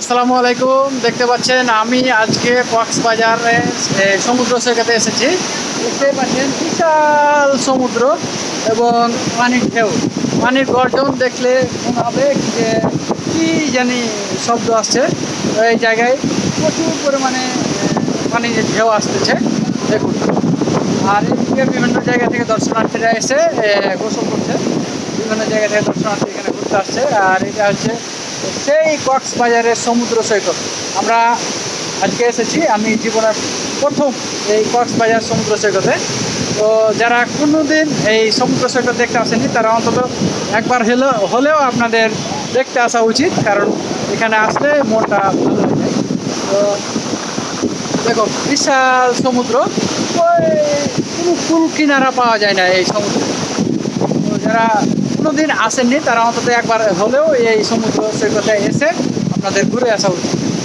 আসসালামু আলাইকুম। দেখতে পাচ্ছেন, আমি আজকে কক্সবাজারে সমুদ্র সৈকতে এসেছি। দেখতে পাচ্ছেন, বিশাল সমুদ্র এবং পানির ঢেউ। পানির গর্জন দেখলে মনে হবে যে, কী জানি শব্দ আসছে। এই জায়গায় প্রচুর পরিমাণে পানির ঢেউ আসতেছে। দেখুন। আর এদিকে বিভিন্ন জায়গা থেকে দর্শনার্থীরা এসে গোসল করছে। বিভিন্ন জায়গা থেকে দর্শনার্থী এখানে ঘুরতে আসছে। আর এটা হচ্ছে সেই কক্সবাজারের সমুদ্র সৈকত। আমরা আজকে এসেছি, আমি জীবনের প্রথম এই কক্সবাজার সমুদ্র সৈকতে। তো যারা কোনোদিন এই সমুদ্র সৈকত দেখতে আসেনি, তারা অন্তত একবার হলে, হলেও আপনাদের দেখতে আসা উচিত, কারণ এখানে আসলে মনটা ভালো হয়ে যায় তো দেখো, বিশাল সমুদ্র, ওই কোনো কুল কিনারা পাওয়া যায় না এই সমুদ্রে। তো যারা কোনোদিন আসেননি তারা অন্তত একবার হলেও এই সমুদ্র সৈকতে এসে আপনাদের ঘুরে আসা উচিত।